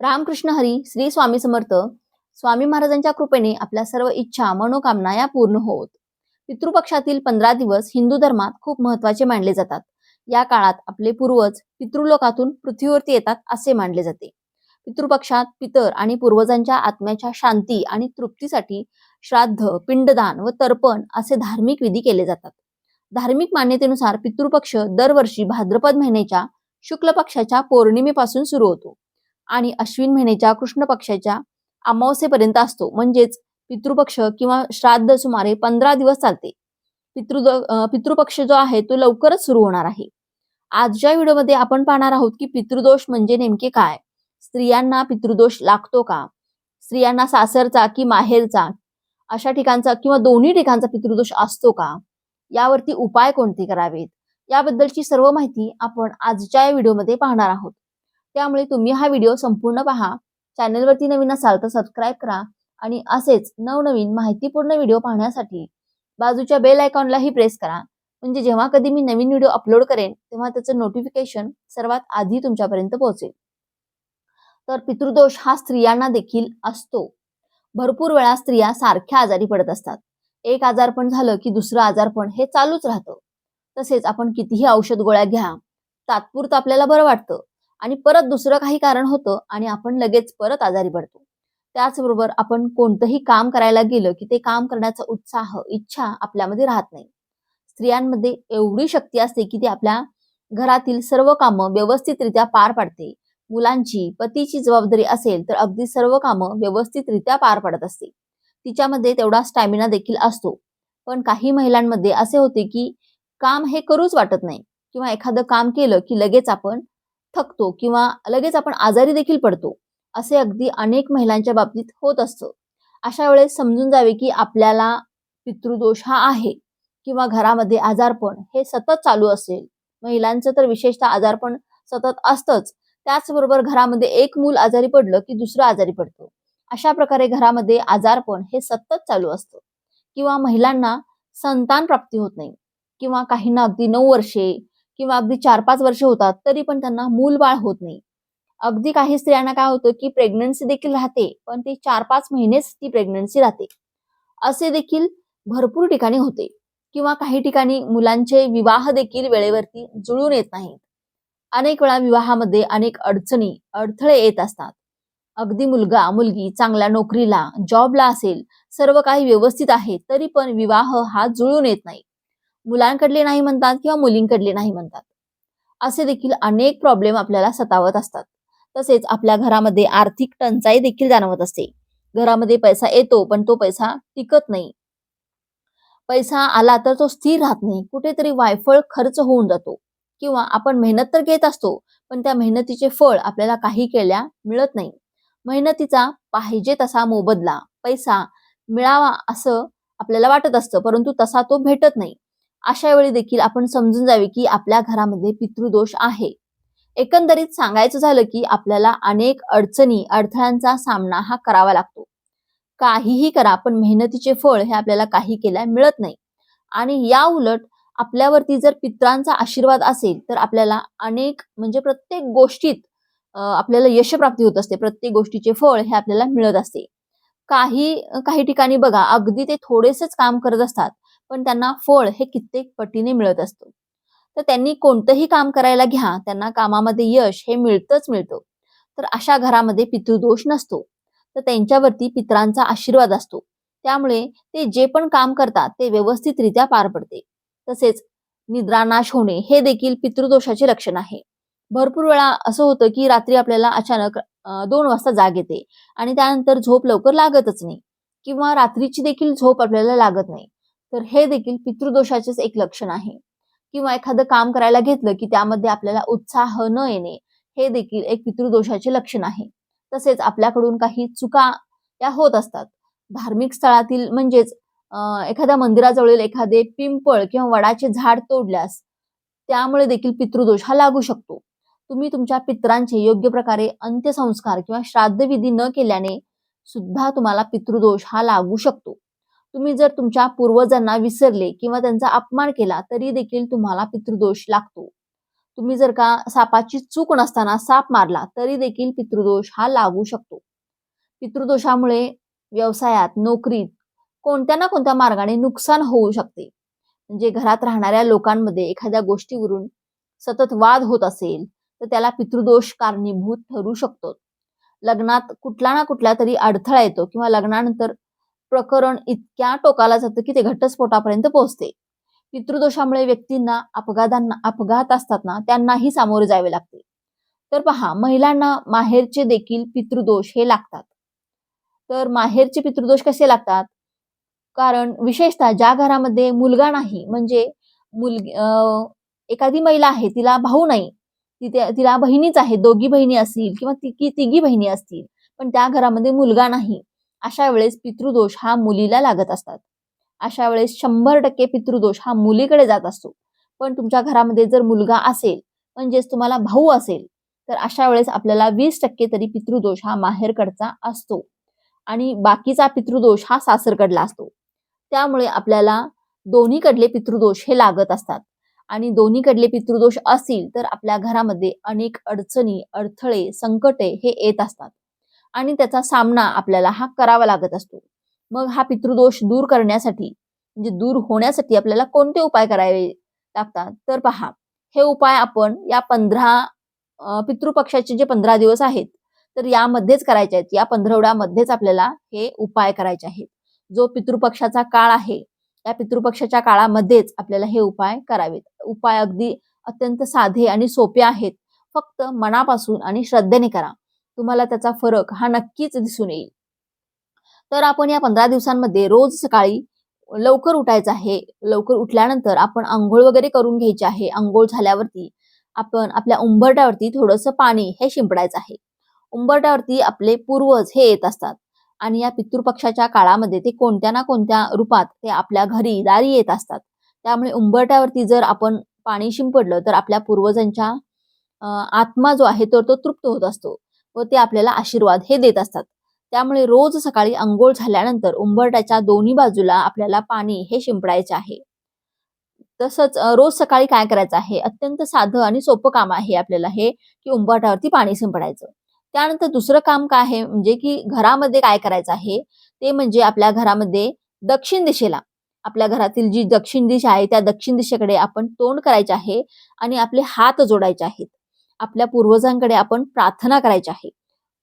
रामकृष्ण हरी श्री स्वामी समर्थ. स्वामी महाराजांच्या कृपेने आपल्या सर्व इच्छा मनोकामना या पूर्ण होत. पितृपक्षातील पंधरा दिवस हिंदू धर्मात खूप महत्त्वाचे मानले जातात. या काळात आपले पूर्वज पितृलोकातून पृथ्वीवरती येतात असे मानले जाते. पितृपक्षात पितर आणि पूर्वजांच्या आत्म्याच्या शांती आणि तृप्तीसाठी श्राद्ध पिंडदान व तर्पण असे धार्मिक विधी केले जातात. धार्मिक मान्यतेनुसार पितृपक्ष दरवर्षी भाद्रपद महिन्याच्या शुक्ल पक्षाच्या पौर्णिमेपासून सुरू होतो. आणि अश्विन महिन्याच्या कृष्ण पक्षाच्या अमावस्येपर्यंत असतो. म्हणजेच पितृपक्ष किंवा श्राद्ध सुमारे पंधरा दिवस चालते. पितृ पितृपक्ष जो आहे तो लवकरच सुरू होणार आहे. आजच्या व्हिडिओमध्ये आपण पाहणार आहोत की पितृदोष म्हणजे नेमके काय? स्त्रियांना पितृदोष लागतो का? स्त्रियांना सासरचा की माहेरचा? अशा ठिकाणचा किंवा दोन्ही ठिकाणचा पितृदोष असतो का? यावरती उपाय कोणते करावेत? याबद्दलची सर्व माहिती आपण आजच्या या व्हिडिओमध्ये पाहणार आहोत. त्यामुळे तुम्ही हा व्हिडिओ संपूर्ण पहा. चॅनलवरती नवीन असाल तर सबस्क्राईब करा आणि असेच नवनवीन माहितीपूर्ण व्हिडिओ पाहण्यासाठी बाजूच्या बेल आयकॉनलाही प्रेस करा. म्हणजे जेव्हा कधी मी नवीन व्हिडिओ अपलोड करेन तेव्हा त्याचं नोटिफिकेशन सर्वात आधी तुमच्यापर्यंत पोहोचेल. तर पितृदोष हा स्त्रियांना देखील असतो. भरपूर वेळा स्त्रिया सारख्या आजारी पडत असतात. एक आजारपण झालं की दुसरं आजारपण हे चालूच राहतं. तसेच आपण कितीही औषध गोळ्या घ्या तात्पुरतं आपल्याला बरं वाटतं. आणि परत दुसरं काही कारण होतं आणि आपण लगेच परत आजारी पडतो. त्याचबरोबर आपण कोणतंही काम करायला गेलं की ते काम करण्याचा उत्साह इच्छा आपल्यामध्ये राहत नाही. स्त्रियांमध्ये एवढी शक्ती असते की ती आपल्या घरातील सर्व कामं व्यवस्थितरित्या पार पाडते. मुलांची पतीची जबाबदारी असेल तर अगदी सर्व कामं व्यवस्थितरित्या पार पाडत असते. तिच्यामध्ये तेवढा स्टॅमिना देखील असतो. पण काही महिलांमध्ये असे होते की काम हे करूच वाटत नाही. किंवा एखादं काम केलं की लगेच आपण थकतो किंवा लगेच आपण आजारी देखील पडतो असे अगदी अनेक महिलांच्या बाबतीत होत असतं. अशा वेळेस समजून जावे की आपल्याला पितृदोष हा आहे किंवा घरामध्ये आजारपण हे सतत चालू असेल. महिलांचं तर विशेषतः आजारपण सतत असतंच. त्याचबरोबर घरामध्ये एक मूल आजारी पडलं की दुसरं आजारी पडतो. अशा प्रकारे घरामध्ये आजारपण हे सतत चालू असतं. किंवा महिलांना संतान प्राप्ती होत नाही किंवा काहींना अगदी नऊ वर्षे किंवा अगदी चार पाच वर्षे होतात तरी पण त्यांना मूल बाळ होत नाही. अगदी काही स्त्रियांना काय होतं की प्रेग्नन्सी देखील राहते पण ती चार पाच महिनेच ती प्रेग्नन्सी राहते. असे देखील भरपूर ठिकाणी होते किंवा काही ठिकाणी मुलांचे विवाह देखील वेळेवरती जुळून येत नाहीत. अनेक वेळा विवाहामध्ये अनेक अडचणी अडथळे येत असतात. अगदी मुलगा मुलगी चांगल्या नोकरीला जॉबला असेल सर्व काही व्यवस्थित आहे तरी पण विवाह हा जुळून येत नाही. मुलांकडले नाही म्हणतात किंवा मुलींकडले नाही म्हणतात. असे देखील अनेक प्रॉब्लेम आपल्याला सतावत असतात. तसेच आपल्या घरामध्ये आर्थिक टंचाई देखील जाणवत असते. घरामध्ये पैसा येतो पण तो पैसा टिकत नाही. पैसा आला तर तो स्थिर राहत नाही. कुठेतरी वायफळ खर्च होऊन जातो. किंवा आपण मेहनत तर घेत असतो पण त्या मेहनतीचे फळ आपल्याला काही केल्या मिळत नाही. मेहनतीचा पाहिजे तसा मोबदला पैसा मिळावा असं आपल्याला वाटत असतं परंतु तसा तो भेटत नाही. अशा वेळी देखील आपण समजून जावे की आपल्या घरामध्ये पितृदोष आहे. एकंदरीत सांगायचं झालं की आपल्याला अनेक अडचणी अडथळ्यांचा सामना हा करावा लागतो. काहीही करा पण मेहनतीचे फळ हे आपल्याला काही केल्या मिळत नाही. आणि या उलट आपल्यावरती जर पित्रांचा आशीर्वाद असेल तर आपल्याला अनेक म्हणजे प्रत्येक गोष्टीत आपल्याला यशप्राप्ती होत असते. प्रत्येक गोष्टीचे फळ हे आपल्याला मिळत असते. काही काही ठिकाणी बघा अगदी ते थोडेसेच काम करत असतात. पण त्यांना फळ हे कित्येक पटीने मिळत असतं. तर त्यांनी कोणतंही काम करायला घ्या त्यांना कामामध्ये यश हे मिळतच मिळतं. तर अशा घरामध्ये पितृदोष नसतो. तर त्यांच्यावरती पित्रांचा आशीर्वाद असतो. त्यामुळे ते जे पण काम करतात ते व्यवस्थितरित्या पार पडते. तसेच निद्रानाश होणे हे देखील पितृदोषाचे लक्षण आहे. भरपूर वेळा असं होतं की रात्री आपल्याला अचानक दोन वाजता जाग येते आणि त्यानंतर झोप लवकर लागतच नाही किंवा रात्रीची देखील झोप आपल्याला लागत नाही. तर हे देखील पितृदोषाचेच एक लक्षण आहे. किंवा एखादं काम करायला घेतलं की त्यामध्ये आपल्याला उत्साह न येणे हे देखील एक पितृदोषाचे लक्षण आहे. तसेच आपल्याकडून काही चुका या होत असतात. धार्मिक स्थळातील म्हणजेच एखाद्या मंदिराजवळील एखादे पिंपळ किंवा वडाचे झाड तोडल्यास त्यामुळे देखील पितृदोष हा लागू शकतो. तुम्ही तुमच्या पित्रांचे योग्य प्रकारे अंत्यसंस्कार किंवा श्राद्धविधी न केल्याने सुद्धा तुम्हाला पितृदोष हा लागू शकतो. तुम्ही जर तुमच्या पूर्वजांना विसरले किंवा त्यांचा अपमान केला तरी देखील तुम्हाला पितृदोष लागतो. तुम्ही जर का सापाची चूक नसताना साप मारला तरी देखील पितृदोष हा लागू शकतो. पितृदोषामुळे व्यवसायात नोकरीत कोणत्या ना कोणत्या मार्गाने नुकसान होऊ शकते. म्हणजे घरात राहणाऱ्या लोकांमध्ये एखाद्या गोष्टीवरून सतत वाद होत असेल तर त्याला पितृदोष कारणीभूत ठरू शकतो. लग्नात कुठला ना कुठला तरी अडथळा येतो किंवा लग्नानंतर प्रकरण इतक्या टोकाला जातं की ते घटस्फोटापर्यंत पोहोचते. पितृदोषामुळे व्यक्तींना अपघातांना अपघात असतात ना त्यांनाही सामोरे जावे लागते. तर पहा महिलांना माहेरचे देखील पितृदोष हे लागतात. तर माहेरचे पितृदोष कसे लागतात? कारण विशेषतः ज्या घरामध्ये मुलगा नाही म्हणजे मुलगी अं, एखादी महिला आहे तिला भाऊ नाही तिथे तिला बहिणीच आहे दोघी बहिणी असतील किंवा तिघी तिघी बहिणी असतील पण त्या घरामध्ये मुलगा नाही. अशा वेळेस पितृदोष हा मुलीला लागत असतात. अशा वेळेस शंभर टक्के पितृदोष हा मुलीकडे जात असतो. पण तुमच्या घरामध्ये जर मुलगा असेल म्हणजेच तुम्हाला भाऊ असेल तर अशा वेळेस आपल्याला वीस टक्के तरी पितृदोष हा माहेरकडचा असतो. आणि बाकीचा पितृदोष हा सासरकडला असतो. त्यामुळे आपल्याला दोन्हीकडले पितृदोष हे लागत असतात. आणि दोन्हीकडले पितृदोष असतील तर आपल्या घरामध्ये अनेक अडचणी अडथळे संकटे हे येत असतात. आणि त्याचा सामना आपल्याला हा करावा लागत असतो. मग हा पितृदोष दूर करण्यासाठी म्हणजे दूर होण्यासाठी आपल्याला कोणते उपाय करावे लागतात? तर पहा हे उपाय आपण या पंधरा पितृपक्षाचे जे पंधरा दिवस आहेत तर यामध्येच करायचे आहेत. या पंधरवड्यामध्येच आपल्याला हे उपाय करायचे आहेत. जो पितृपक्षाचा काळ आहे त्या पितृपक्षाच्या काळामध्येच आपल्याला हे उपाय करावेत. उपाय अगदी अत्यंत साधे आणि सोपे आहेत. फक्त मनापासून आणि श्रद्धेने करा. तुम्हाला त्याचा फरक हा नक्कीच दिसून येईल. तर आपण या पंधरा दिवसांमध्ये रोज सकाळी लवकर उठायचं आहे. लवकर उठल्यानंतर आपण आंघोळ वगैरे करून घ्यायची आहे. आंघोळ झाल्यावरती आपण आपल्या उंबरट्यावरती थोडंसं पाणी हे शिंपडायचं आहे. उंबरट्यावरती आपले पूर्वज हे येत असतात आणि या पितृपक्षाच्या काळामध्ये ते कोणत्या ना कोणत्या रूपात ते आपल्या घरी दारी येत असतात. त्यामुळे उंबरट्यावरती जर आपण पाणी शिंपडलं तर आपल्या पूर्वजांच्या आत्मा जो आहे तर तो तृप्त होत असतो. व ते आपल्याला आशीर्वाद हे देत असतात. त्यामुळे रोज सकाळी अंघोळ झाल्यानंतर उंबरट्याच्या दोन्ही बाजूला आपल्याला पाणी हे शिंपडायचे आहे. तसंच रोज सकाळी काय करायचं आहे? अत्यंत साधं आणि सोपं काम आहे आपल्याला हे की उंबरट्यावरती पाणी शिंपडायचं. त्यानंतर दुसरं काम काय आहे? म्हणजे की घरामध्ये काय करायचं आहे? ते म्हणजे आपल्या घरामध्ये दक्षिण दिशेला आपल्या घरातील जी दक्षिण दिशा आहे त्या दक्षिण दिशेकडे आपण तोंड करायचे आहे आणि आपले हात जोडायचे आहेत. आपल्या पूर्वजांकडे आपण प्रार्थना करायची आहे.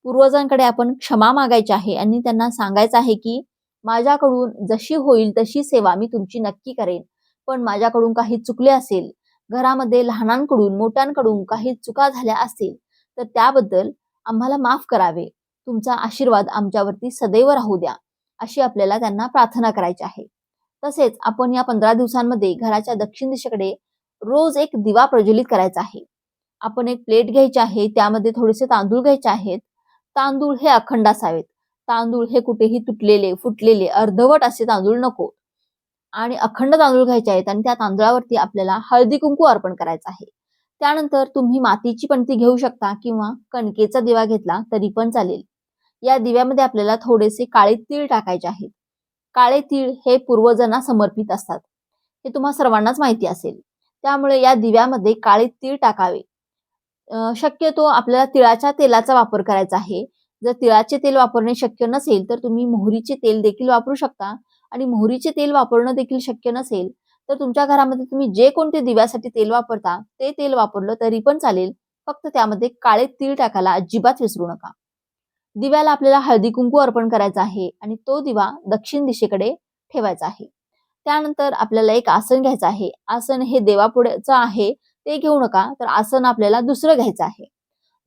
पूर्वजांकडे आपण क्षमा मागायची आहे आणि त्यांना सांगायचं आहे की माझ्याकडून जशी होईल तशी सेवा मी तुमची नक्की करेन. पण माझ्याकडून काही चुकले असेल घरामध्ये लहानांकडून मोठ्यांकडून काही चुका झाल्या असतील तर त्याबद्दल आम्हाला माफ करावे. तुमचा आशीर्वाद आमच्यावरती सदैव राहू द्या अशी आपल्याला त्यांना प्रार्थना करायची आहे. तसेच आपण या पंधरा दिवसांमध्ये घराच्या दक्षिण दिशेकडे रोज एक दिवा प्रज्वलित करायचा आहे. आपण एक प्लेट घ्यायची आहे त्यामध्ये थोडेसे तांदूळ घ्यायचे आहेत. तांदूळ हे अखंड असावेत. तांदूळ हे कुठेही तुटलेले फुटलेले अर्धवट असे तांदूळ नको. आणि अखंड तांदूळ घ्यायचे आहेत आणि त्या तांदळावरती आपल्याला हळदी कुंकू अर्पण करायचं आहे. त्यानंतर तुम्ही मातीची पणती घेऊ शकता किंवा कणकेचा दिवा घेतला तरी पण चालेल. या दिव्यामध्ये आपल्याला थोडेसे काळे तीळ टाकायचे आहेत. काळे तीळ हे पूर्वजांना समर्पित असतात. हे तुम्हा सर्वांनाच माहिती असेल. त्यामुळे या दिव्यामध्ये काळे तीळ टाकावे. शक्यतो आपल्याला तिळाच्या तेलाचा वापर करायचा आहे. जर तिळाचे तेल वापरणे शक्य नसेल तर तुम्ही मोहरीचे तेल देखील वापरू शकता. आणि मोहरीचे तेल वापरणं देखील शक्य नसेल तर तुमच्या घरामध्ये तुम्ही जे कोणते दिव्यासाठी तेल वापरता ते तेल वापरलं तरी पण चालेल. फक्त त्यामध्ये काळे तीळ टाकायला अजिबात विसरू नका. दिव्याला आपल्याला हळदी कुंकू अर्पण करायचा आहे आणि तो दिवा दक्षिण दिशेकडे ठेवायचा आहे. त्यानंतर आपल्याला एक आसन घ्यायचं आहे. आसन हे देवापुढेचं आहे. ते घेऊ नका तर आसन आपल्याला दुसरं घ्यायचं आहे.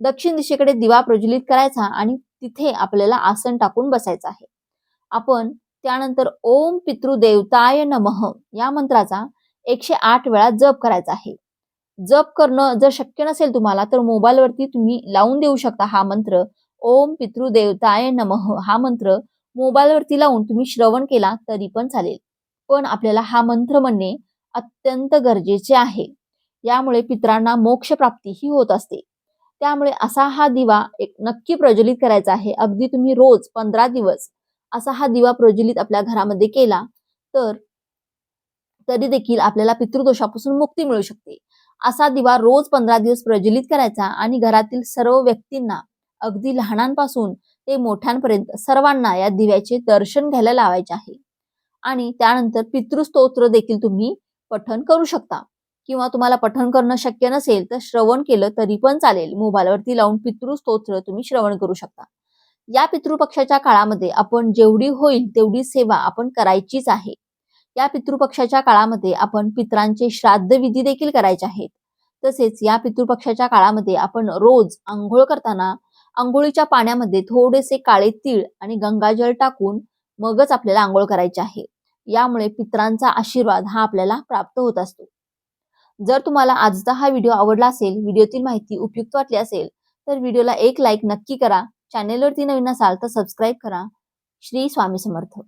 दक्षिण दिशेकडे दिवा प्रज्वलित करायचा आणि तिथे आपल्याला आसन टाकून बसायचं आहे. आपण त्यानंतर ओम पितृदेवताय नमः या मंत्राचा एकशे आठ वेळा जप करायचा आहे. जप करणं जर शक्य नसेल तुम्हाला तर मोबाईलवरती तुम्ही लावून देऊ शकता हा मंत्र. ओम पितृदेवताय नमः हा मंत्र मोबाईलवरती लावून तुम्ही श्रवण केला तरी पण चालेल. पण आपल्याला हा मंत्र म्हणणे अत्यंत गरजेचे आहे. यामुळे पित्रांना मोक्ष प्राप्ती ही होत असते. त्यामुळे असा हा दिवा एक नक्की प्रज्वलित करायचा आहे. अगदी तुम्ही रोज पंधरा दिवस असा हा दिवा प्रज्वलित आपल्या घरामध्ये केला तर तरी देखील आपल्याला पितृदोषापासून मुक्ती मिळू शकते. असा दिवा रोज पंधरा दिवस प्रज्वलित करायचा आणि घरातील सर्व व्यक्तींना अगदी लहानांपासून ते मोठ्यांपर्यंत सर्वांना या दिव्याचे दर्शन घ्यायला लावायचे आहे. आणि त्यानंतर पितृस्तोत्र देखील तुम्ही पठन करू शकता. किंवा तुम्हाला पठण करणं शक्य नसेल तर श्रवण केलं तरी पण चालेल. मोबाईलवरती लावून पितृस्तोत्र तुम्ही श्रवण करू शकता. या पितृपक्षाच्या काळामध्ये आपण जेवढी होईल तेवढी सेवा आपण करायचीच आहे. या पितृपक्षाच्या काळामध्ये आपण पित्रांचे श्राद्ध विधी देखील करायचे आहेत. तसेच या पितृपक्षाच्या काळामध्ये आपण रोज आंघोळ करताना आंघोळीच्या पाण्यामध्ये थोडेसे काळे तीळ आणि गंगाजल टाकून मगच आपल्याला आंघोळ करायची आहे. यामुळे पित्रांचा आशीर्वाद हा आपल्याला प्राप्त होत असतो. जर तुम्हाला आजचा हा व्हिडिओ आवडला असेल व्हिडिओतील माहिती उपयुक्त वाटली असेल तर व्हिडिओला एक लाईक नक्की करा. चॅनेलवरती नवीन असाल तर सबस्क्राईब करा. श्री स्वामी समर्थ.